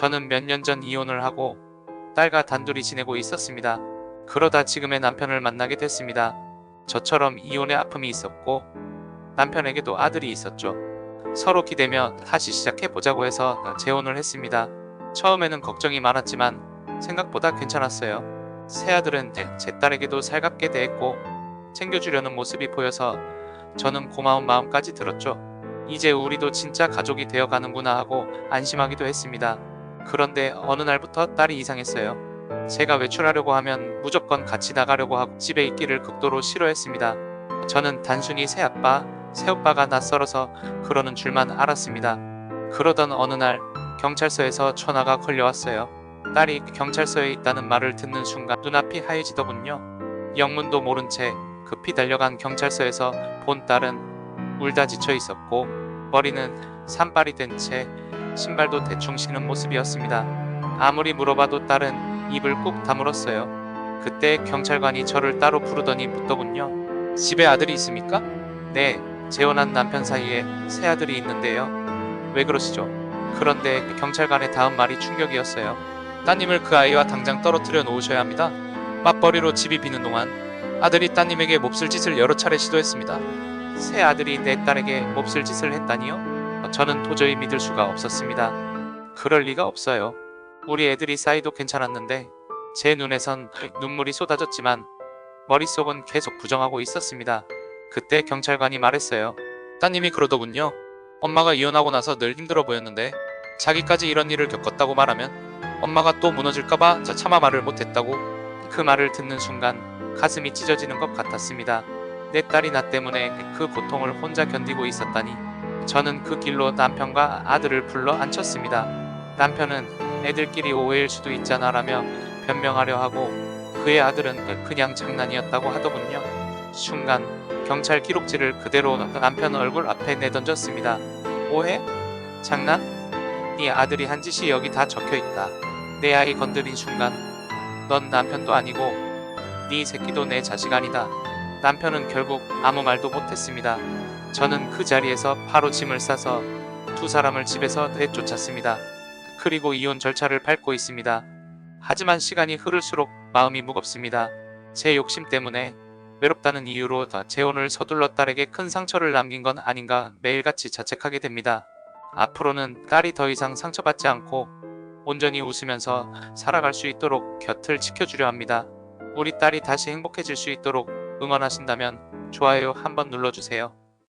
저는 몇 년 전 이혼을 하고 딸과 단둘이 지내고 있었습니다. 그러다 지금의 남편을 만나게 됐습니다. 저처럼 이혼의 아픔이 있었고 남편에게도 아들이 있었죠. 서로 기대며 다시 시작해보자고 해서 재혼을 했습니다. 처음에는 걱정이 많았지만 생각보다 괜찮았어요. 새 아들은 제- 제 딸에게도 살갑게 대했고 챙겨주려는 모습이 보여서 저는 고마운 마음까지 들었죠. 이제 우리도 진짜 가족이 되어가는구나 하고 안심하기도 했습니다. 그런데 어느 날부터 딸이 이상했어요. 제가 외출하려고 하면 무조건 같이 나가려고 하고 집에 있기를 극도로 싫어했습니다. 저는 단순히 새 아빠, 새 오빠가 낯설어서 그러는 줄만 알았습니다. 그러던 어느 날 경찰서에서 전화가 걸려왔어요. 딸이 경찰서에 있다는 말을 듣는 순간 눈앞이 하얘지더군요. 영문도 모른 채 급히 달려간 경찰서에서 본 딸은 울다 지쳐 있었고 머리는 산발이 된 채 신발도 대충 신은 모습이었습니다. 아무리 물어봐도 딸은 입을 꾹 다물었어요. 그때 경찰관이 저를 따로 부르더니 묻더군요. 집에 아들이 있습니까? 네, 재혼한 남편 사이에 새 아들이 있는데요. 왜 그러시죠? 그런데 경찰관의 다음 말이 충격이었어요. 따님을 그 아이와 당장 떨어뜨려 놓으셔야 합니다. 맞벌이로 집이 비는 동안 아들이 따님에게 몹쓸 짓을 여러 차례 시도했습니다. 새 아들이 내 딸에게 몹쓸 짓을 했다니요? 저는 도저히 믿을 수가 없었습니다. 그럴 리가 없어요. 우리 애들이 사이도 괜찮았는데 제 눈에선 눈물이 쏟아졌지만 머릿속은 계속 부정하고 있었습니다. 그때 경찰관이 말했어요. 따님이 그러더군요. 엄마가 이혼하고 나서 늘 힘들어 보였는데 자기까지 이런 일을 겪었다고 말하면 엄마가 또 무너질까봐 저 차마 말을 못했다고 그 말을 듣는 순간 가슴이 찢어지는 것 같았습니다. 내 딸이 나 때문에 그 고통을 혼자 견디고 있었다니 저는 그 길로 남편과 아들을 불러 앉혔습니다. 남편은 애들끼리 오해일 수도 있잖아 라며 변명하려 하고 그의 아들은 그냥 장난이었다고 하더군요. 순간 경찰 기록지를 그대로 남편 얼굴 앞에 내던졌습니다. 오해? 장난? 네 아들이 한 짓이 여기 다 적혀 있다. 내 아이 건드린 순간 넌 남편도 아니고 네 새끼도 내 자식 아니다. 남편은 결국 아무 말도 못했습니다. 저는 그 자리에서 바로 짐을 싸서 두 사람을 집에서 내쫓았습니다. 그리고 이혼 절차를 밟고 있습니다. 하지만 시간이 흐를수록 마음이 무겁습니다. 제 욕심 때문에 외롭다는 이유로 재혼을 서둘러 딸에게 큰 상처를 남긴 건 아닌가 매일같이 자책하게 됩니다. 앞으로는 딸이 더 이상 상처받지 않고 온전히 웃으면서 살아갈 수 있도록 곁을 지켜주려 합니다. 우리 딸이 다시 행복해질 수 있도록 응원하신다면 좋아요 한번 눌러주세요.